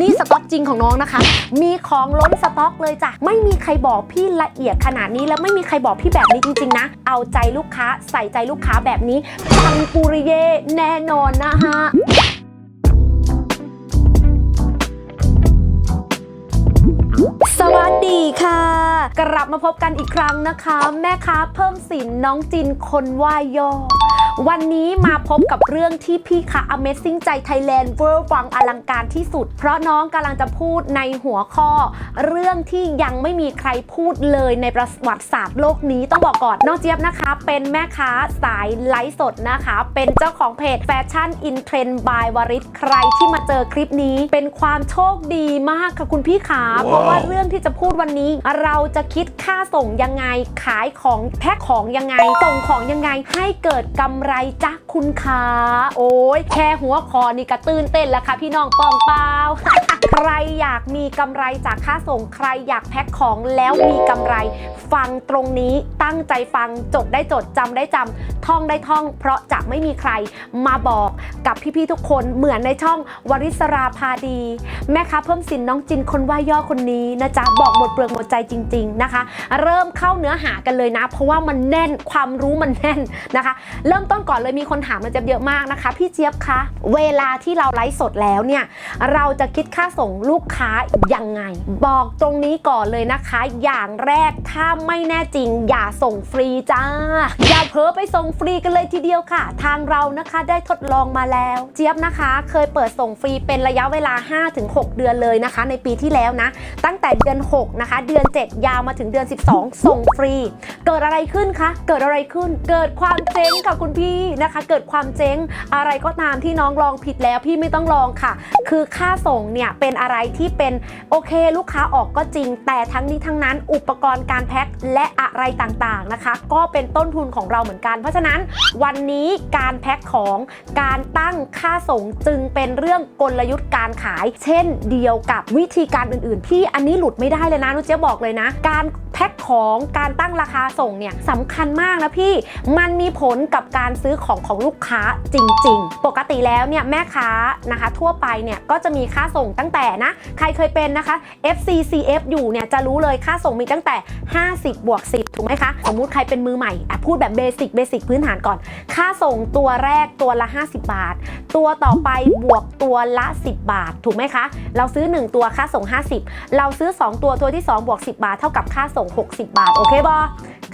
นี่สต็อกจริงของน้องนะคะ มีของล้นสต็อกเลยจ้ะ ไม่มีใครบอกพี่ละเอียดขนาดนี้ แล้วไม่มีใครบอกพี่แบบนี้จริงๆนะ เอาใจลูกค้าใส่ใจลูกค้าแบบนี้ปังปุริเย่แน่นอนนะฮะสวัสดีค่ะ กลับมาพบกันอีกครั้งนะคะ แม่ค้าเพิ่มสินน้องจินคนว่าย่อ วันนี้มาพบกับเรื่องที่พี่คะ Amazing ใจ Thailand เวอร์วังอลังการที่สุด เพราะน้องกำลังจะพูดในหัวข้อ เรื่องที่ยังไม่มีใครพูดเลยในประวัติศาสตร์โลกนี้ต้องบอกก่อน น้องเจี๊ยบนะคะ เป็นแม่ค้าสายไลฟ์สดนะคะ เป็นเจ้าของเพจแฟชั่นอินเทรนด์บายวริศใครที่มาเจอคลิปนี้ เป็นความโชคดีมากค่ะคุณพี่ขาเพราะว่าเรื่องที่จะพูดวันนี้ เราจะคิดค่าส่งยังไงขายของแพ็คของยังไงส่งของยังไงให้เกิดกำไรจ้ะคุณขาโอ้ยแค่หัวคอนี่กระตื่นเต้นแล้วค่ะพี่น้องปองเปล่า ใครอยากมีกำไรจากค่าส่งใครอยากแพ็คของแล้วมีกำไร ฟังตรงนี้ตั้งใจฟังจดได้จดจำได้จำท่องได้ท่อง เพราะจะไม่มีใครมาบอกกับพี่ๆทุกคนเหมือนในช่องวริศราพาดี แม่ค้าเพิ่มสินน้องจินคนว่าย่อคนนี้นะจ๊ะบอกหมดเปลือกหมดใจจริง ๆนะคะ เริ่มเข้าเนื้อหากันเลยนะ เพราะว่ามันแน่นความรู้มันแน่นนะคะ เริ่มต้นก่อนเลยมีคนถามมาเจี๊ยบเยอะมากนะคะ พี่เจี๊ยบคะเวลาที่เราไลฟ์สดแล้วเนี่ยเราจะคิดค่าส่งลูกค้ายังไง บอกตรงนี้ก่อนเลยนะคะ อย่างแรกถ้าไม่แน่จริง อย่าส่งฟรีจ้า อย่าเพ้อไปส่งฟรีกันเลยทีเดียวค่ะ ทางเรานะคะได้ทดลองมาแล้ว เจี๊ยบนะคะ เคยเปิดส่งฟรีเป็นระยะเวลา 5-6 เดือนเลยนะคะ ในปีที่แล้วนะ ตั้งแต่เดือน 6 นะคะ เดือน 7 ยาวมาถึงเดือน 12 ส่งฟรี เกิดอะไรขึ้นคะ เกิดอะไรขึ้น เกิดความเจ๊งค่ะคุณพี่นะคะ เกิดความเจ๊งอะไรก็ตามที่น้องลองผิดแล้วพี่ไม่ต้องลองค่ะ คือค่าส่งเนี่ยเป็นอะไรที่เป็นโอเคลูกค้าออกก็จริง แต่ทั้งนี้ทั้งนั้นอุปกรณ์การแพ็คและอะไรต่างๆนะคะ ก็เป็นต้นทุนของเราเหมือนกัน เพราะฉะนั้นวันนี้การแพ็คของการตั้งค่าส่งจึงเป็นเรื่องกลยุทธ์การขาย เช่นเดียวกับวิธีการอื่นๆ ที่อันนี้หลุดไม่ได้เลยนะนุเจ๊บอกเลยนะ การ แพ็คของการตั้งราคาส่งเนี่ยสำคัญมากนะพี่มันมีผลกับการซื้อของของลูกค้าจริง ๆ ปกติแล้วเนี่ยแม่ค้านะคะ ทั่วไปเนี่ยก็จะมีค่าส่งตั้งแต่นะ ใครเคยเป็นนะคะ FCCF อยู่เนี่ยจะรู้เลยค่าส่งมีตั้งแต่ 50 บวก 10 ถูกไหมคะ สมมุติใครเป็นมือใหม่พูดแบบเบสิกเบสิกพื้นฐานก่อน ค่าส่งตัวแรกตัวละ 50 บาท ตัวต่อไปบวกตัวละ 10 บาท ถูกไหมคะ เราซื้อ 1 ตัวค่าส่ง 50 เราซื้อ 2 ตัวตัวที่ 2 บวก 10 บาท เท่ากับค่าส่ง60 บาท โอเคบอ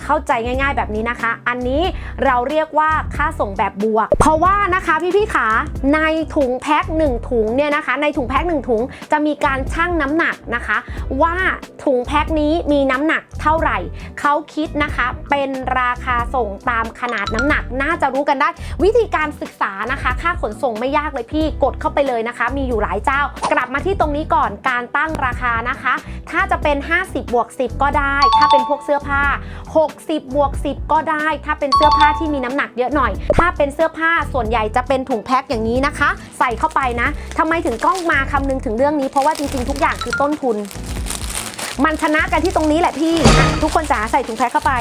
เข้าใจง่าย ๆ แบบนี้นะคะ อันนี้เราเรียกว่าค่าส่งแบบบวก เพราะว่านะคะพี่ๆขาในถุงแพ็ค1ถุงเนี่ยนะคะ ในถุงแพ็ค1ถุงจะมีการชั่งน้ำหนักนะคะ ว่าถุงแพ็คนี้มีน้ำหนักเท่าไหร่เขาคิดนะคะ เป็นราคาส่งตามขนาดน้ำหนัก น่าจะรู้กันได้ วิธีการศึกษานะคะ ค่าขนส่งไม่ยากเลยพี่กดเข้าไปเลยนะคะ มีอยู่หลายเจ้า กลับมาที่ตรงนี้ก่อนการตั้งราคานะคะ ถ้าจะเป็น 50บวก10 ก็ได้ได้ถ้าเป็นพวกเสื้อผ้า 60 บวก 10 ก็ได้ ถ้าเป็นเสื้อผ้าที่มีน้ำหนักเยอะหน่อย ถ้าเป็นเสื้อผ้าส่วนใหญ่จะเป็นถุงแพ็คอย่างนี้นะคะ ใส่เข้าไปนะทำไมถึงต้องมาคำนึงถึงเรื่องนี้เพราะว่าจริงๆทุกอย่างคือต้นทุน มันชนะกันที่ตรงนี้แหละพี่ ทุกคนจ๋าใส่ถุงแพ็คเข้าไป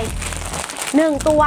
1 ตัว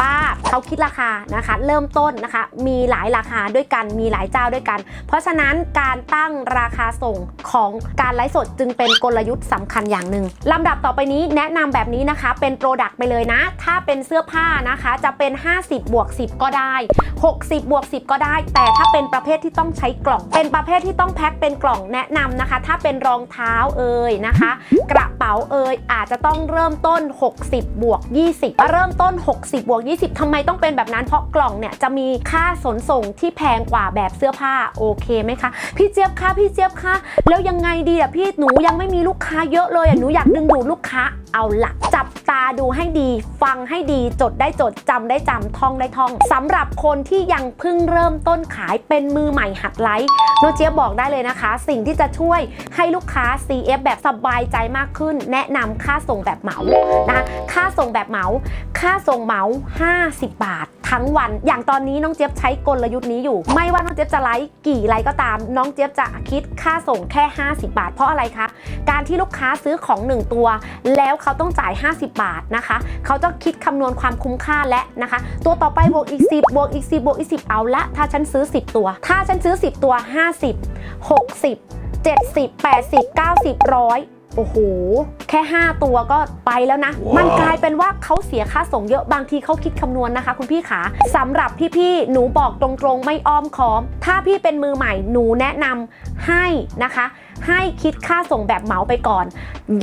ป้าเขาคิดราคานะคะ เริ่มต้นนะคะ มีหลายราคาด้วยกันมีหลายเจ้าด้วยกัน เพราะฉะนั้นการตั้งราคาส่งของการไลฟ์สดจึงเป็นกลยุทธ์สำคัญอย่างหนึ่งลำดับต่อไปนี้แนะนำแบบนี้นะคะ เป็นโปรดักต์ไปเลยนะ ถ้าเป็นเสื้อผ้านะคะจะเป็น 50บวก10 ก็ได้ 60บวก10 ก็ได้ แต่ถ้าเป็นประเภทที่ต้องใช้กล่อง เป็นประเภทที่ต้องแพ็คเป็นกล่องแนะนำนะคะ ถ้าเป็นรองเท้าเอ่ยนะคะ กระเป๋าเอ่ยอาจจะต้องเริ่มต้น 60บวก20 เริ่มต้น 60บวก20ทำไมต้องเป็นแบบนั้นเพราะกล่องเนี่ยจะมีค่าขนส่งที่แพงกว่าแบบเสื้อผ้าโอเคไหมคะ พี่เจี๊ยบคะพี่เจี๊ยบคะแล้วยังไงดีอะพี่หนูยังไม่มีลูกค้าเยอะเลยอะหนูอยากดึงดูดลูกค้าเอาละจับ ตาดูให้ดี ฟังให้ดีจดได้จดจำได้จำท่องได้ท่องสำหรับคนที่ยังเพิ่งเริ่มต้นขายเป็นมือใหม่หัดไลฟ์โนเจี๊ยบบอกได้เลยนะคะ สิ่งที่จะช่วยให้ลูกค้า CF แบบสบายใจมากขึ้น แนะนำค่าส่งแบบเหมานะคะค่าส่งแบบเหมา ค่าส่งเหมา 50 บาท ทั้งวัน อย่างตอนนี้น้องเจี๊ยบใช้กลยุทธ์นี้อยู่ ไม่ว่าน้องเจี๊ยบจะไลฟ์กี่ไลฟ์ก็ตาม น้องเจี๊ยบจะคิดค่าส่งแค่ 50 บาท เพราะอะไรคะ การที่ลูกค้าซื้อของ 1 ตัว แล้วเขาต้องจ่าย 50บาทนะคะ เขาจะคิดคำนวณความคุ้มค่าและนะคะ ตัวต่อไปบวกอีก 10บวกอีก 10บวกอีก 10 เอาละ ถ้าฉันซื้อ 10 ตัว ถ้าฉันซื้อ 10 ตัว 50 60 70 80 90ร้อยโอ้โห แค่ 5 ตัวก็ไปแล้วนะมันกลายเป็นว่าเขาเสียค่าส่งเยอะบางทีเขาคิดคำนวณนะคะ คุณพี่ขาสำหรับพี่ๆหนูบอกตรงๆ ไม่อ้อมค้อม ถ้าพี่เป็นมือใหม่หนูแนะนำให้นะคะ ให้คิดค่าส่งแบบเหมาไปก่อน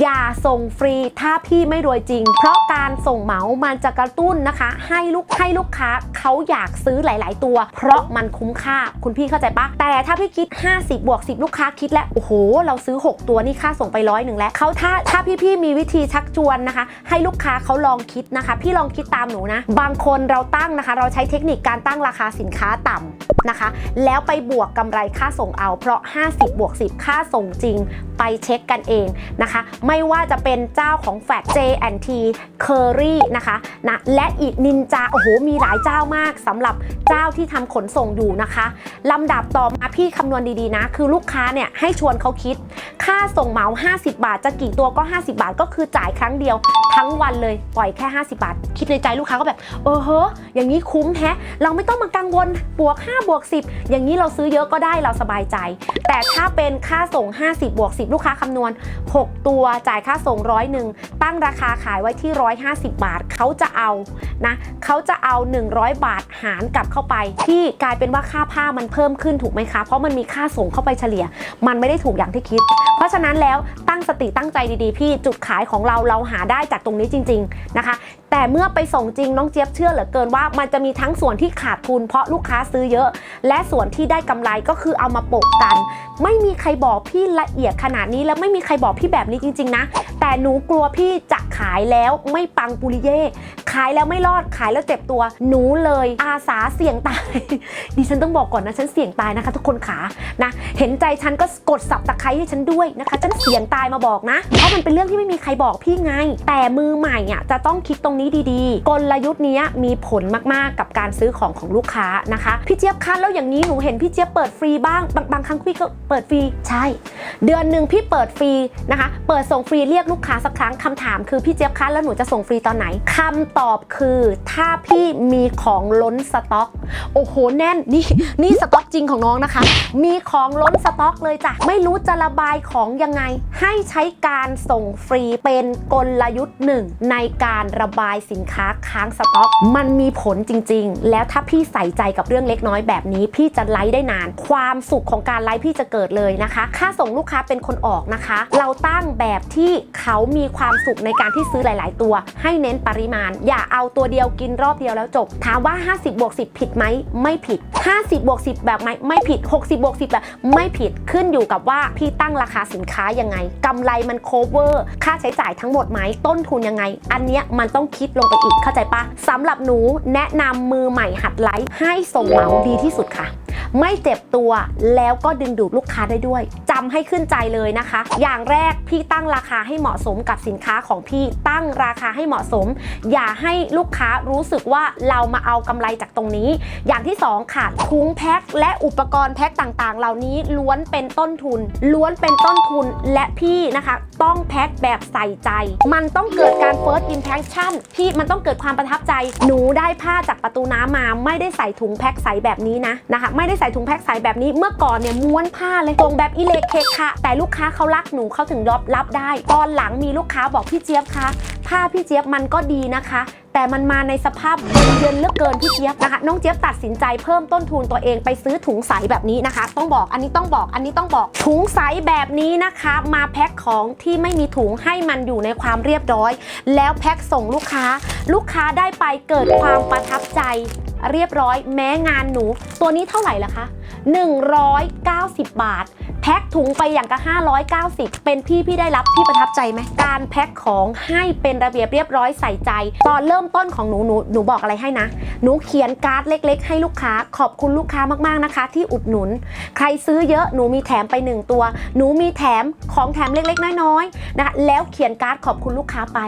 อย่าส่งฟรีถ้าพี่ไม่รวยจริง เพราะการส่งเหมามันจะกระตุ้นนะคะ ให้ลูกให้ลูกค้าเขาอยากซื้อหลาย ๆ ตัว เพราะมันคุ้มค่าคุณพี่เข้าใจปะแต่ถ้าพี่คิด 50บวก10 ลูกค้าคิดแล้วโอ้โห เราซื้อ 6 ตัวนี่ค่าส่งไปร้อยหนึ่งแล้วเขาถ้าถ้าพี่ๆมีวิธีชักชวนนะคะ ให้ลูกค้าเขาลองคิดนะคะ พี่ลองคิดตามหนูนะ บางคนเราตั้งนะคะ เราใช้เทคนิคการตั้งราคาสินค้าต่ำนะคะ แล้วไปบวกกำไรค่าส่งเอา เพราะ 50บวก10 ค่าส่งจริงไปเช็คกันเองนะคะ ไม่ว่าจะเป็นเจ้าของแฟด J&T Curry นะคะนะและอีกนินจาโอ้โหมีหลายเจ้ามากสำหรับเจ้าที่ทำขนส่งอยู่นะคะลำดับต่อมาพี่คำนวณดีๆนะ คือลูกค้าเนี่ยให้ชวนเขาคิด ค่าส่งเหมา 50 บาท จะกี่ตัวก็ 50 บาท ก็คือจ่ายครั้งเดียวทั้งวันเลยปล่อยแค่ 50 บาท คิดในใจลูกค้าก็แบบเออเฮ้ออย่างนี้คุ้มแฮะเราไม่ต้องมากังวลบวก5บวก10 อย่างนี้เราซื้อเยอะก็ได้เราสบายใจ แต่ถ้าเป็นค่าส่ง50 บวก 10 ลูกค้าคำนวณ 6 ตัวจ่ายค่าส่งร้อยหนึ่งตั้งราคาขายไว้ที่ 150 บาทเขาจะเอานะเขาจะเอา 100 บาทหารกลับเข้าไป ที่กลายเป็นว่าค่าผ้ามันเพิ่มขึ้นถูกไหมคะ เพราะมันมีค่าส่งเข้าไปเฉลี่ย มันไม่ได้ถูกอย่างที่คิด เพราะฉะนั้นแล้วตั้งสติตั้งใจดีๆ พี่จุดขายของเราเราหาได้จากตรงนี้จริง ๆนะคะ แต่เมื่อไปส่งจริงน้องเจี๊ยบเชื่อเหลือเกินว่า มันจะมีทั้งส่วนที่ขาดทุนเพราะลูกค้าซื้อเยอะ และส่วนที่ได้กำไรก็คือเอามาโปะกัน ไม่มีใครบอกพี่ละเอียดขนาดนี้แล้วไม่มีใครบอกพี่แบบนี้จริง ๆ นะ แต่หนูกลัวพี่จะขายแล้วไม่ปังปุริเย่ายแล้วไม่รอดขายแล้วเจ็บตัว หนูเลยอาสาเสี่ยงตาย ดิฉันต้องบอกก่อนนะฉันเสี่ยงตายนะคะ ทุกคนขานะ เห็นใจฉันก็กดสับตะไคร้ให้ฉันด้วยนะคะฉันเสี่ยงตายมาบอกนะเพราะมันเป็นเรื่องที่ไม่มีใครบอกพี่ไง แต่มือใหม่อะจะต้องคิดตรงนี้ดีๆ กลยุทธ์นี้มีผลมากๆกับการซื้อของของลูกค้านะคะ พี่เจี๊ยบคะแล้วอย่างนี้หนูเห็นพี่เจี๊ยบเปิดฟรีบ้างบางบางครั้งพี่ก็เปิดฟรีใช่ เดือนหนึ่งพี่เปิดฟรีนะคะ เปิดส่งฟรีเรียกลูกค้าสักครั้งคำถามคือพี่เจี๊ยบคะแล้วหนูจะส่งฟรีตอนไหนคำตอบอบคือถ้าพี่มีของล้นสต็อก โอ้โหแน่นนี่นี่สต็อกจริงของน้องนะคะ มีของล้นสต็อกเลยจ้ะไม่รู้จะระบายของยังไง ให้ใช้การส่งฟรีเป็นกลยุทธ์หนึ่งในการระบายสินค้าค้างสต็อก มันมีผลจริง ๆ แล้วถ้าพี่ใส่ใจกับเรื่องเล็กน้อยแบบนี้ พี่จะไลฟ์ได้นาน ความสุขของการไลฟ์พี่จะเกิดเลยนะคะ ค่าส่งลูกค้าเป็นคนออกนะคะ เราตั้งแบบที่เขามีความสุขในการที่ซื้อหลาย ๆ ตัว ให้เน้นปริมาณอย่าเอาตัวเดียวกินรอบเดียวแล้วจบ ถามว่า 50บวก10 ผิดไหมไม่ผิด 50บวก10 แบบไหมไม่ผิด 60บวก10 แบบไม่ผิดขึ้นอยู่กับว่าพี่ตั้งราคาสินค้ายังไงกำไรมัน cover ค่าใช้จ่ายทั้งหมดไหมต้นทุนยังไง อันเนี้ยมันต้องคิดลงไปอีกเข้าใจปะสำหรับหนูแนะนำมือใหม่หัดไลฟ์ให้ส่งเหมาดีที่สุดค่ะ ไม่เจ็บตัวแล้วก็ดึงดูดลูกค้าได้ด้วย จำให้ขึ้นใจเลยนะคะ อย่างแรกพี่ตั้งราคาให้เหมาะสมกับสินค้าของพี่ตั้งราคาให้เหมาะสม อย่าให้ลูกค้ารู้สึกว่าเรามาเอากำไรจากตรงนี้ อย่างที่สองค่ะถุงแพ็คและอุปกรณ์แพ็คต่างๆ เหล่านี้ล้วนเป็นต้นทุน ล้วนเป็นต้นทุนและพี่นะคะ ต้องแพ็คแบบใส่ใจ มันต้องเกิดการ first impression พี่มันต้องเกิดความประทับใจ หนูได้ผ้าจากประตูน้ำมา ไม่ได้ใส่ถุงแพ็คใสแบบนี้นะนะคะ ไม่ได้ใส่ถุงแพ็คใสแบบนี้เมื่อก่อนเนี่ยม้วนผ้าเลยตรงแบบอิเล็กเคค่ะ แต่ลูกค้าเขารักหนูเขาถึงรับรับได้ ตอนหลังมีลูกค้าบอกพี่เจี๊ยบคะผ้าพี่เจี๊ยบมันก็ดีนะคะ แต่มันมาในสภาพเย็นเลือกเกินพี่เจี๊ยบนะคะ น้องเจี๊ยบตัดสินใจเพิ่มต้นทุนตัวเองไปซื้อถุงใสแบบนี้นะคะ ต้องบอกอันนี้ต้องบอกอันนี้ต้องบอกถุงใสแบบนี้นะคะ มาแพ็คของที่ไม่มีถุงให้มันอยู่ในความเรียบร้อย แล้วแพ็คส่งลูกค้า ลูกค้าได้ไปเกิดความประทับใจเรียบร้อยแม้งานหนู ตัวนี้เท่าไหร่ละคะ 190 บาท พ็คถุงไปอย่างกับ590 เป็นพี่พี่ได้รับพี่ประทับใจไหมการแพ็คของให้เป็นระเบียบเรียบร้อยใส่ใจ ตอนเริ่มต้นของหนูหนูหนูบอกอะไรให้นะ หนูเขียนการ์ดเล็ก ๆ ให้ลูกค้า ขอบคุณลูกค้ามาก ๆ นะคะ ที่อุดหนุน ใครซื้อเยอะหนูมีแถมไป 1 ตัว หนูมีแถมของแถมเล็ก ๆ น้อยๆนะคะแล้วเขียนการ์ดขอบคุณลูกค้าไป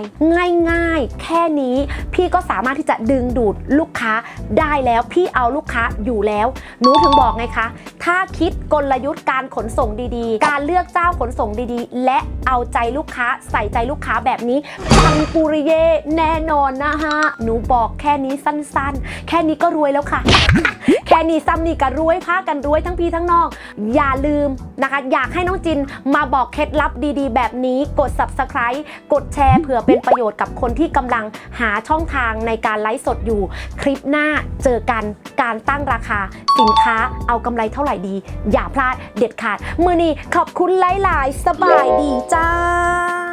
ง่าย ๆ แค่นี้พี่ก็สามารถที่จะดึงดูดลูกค้าได้แล้วพี่เอาลูกค้าอยู่แล้ว หนูถึงบอกไงคะ ถ้าคิดกลยุทธ์การขนส่งงดีๆ การเลือกเจ้าขนส่งดีๆ และเอาใจลูกค้าใส่ใจลูกค้าแบบนี้ปังปุริเย่แน่นอนนะฮะ หนูบอกแค่นี้สั้นๆ แค่นี้ก็รวยแล้วค่ะ แค่นี้ซ้ำนี่ก็รวยพากันรวยทั้งพี่ทั้งน้อง อย่าลืมนะคะ อยากให้น้องจินมาบอกเคล็ดลับดีๆ แบบนี้กด subscribe กดแชร์เผื่อเป็นประโยชน์กับคนที่กำลังหาช่องทางในการไลฟ์สดอยู่ คลิปหน้าเจอกันการตั้งราคาสินค้าเอากำไรเท่าไหร่ดี อย่าพลาดเด็ดขาดมือนี้ขอบคุณหลาย ๆ สบายดีจ้า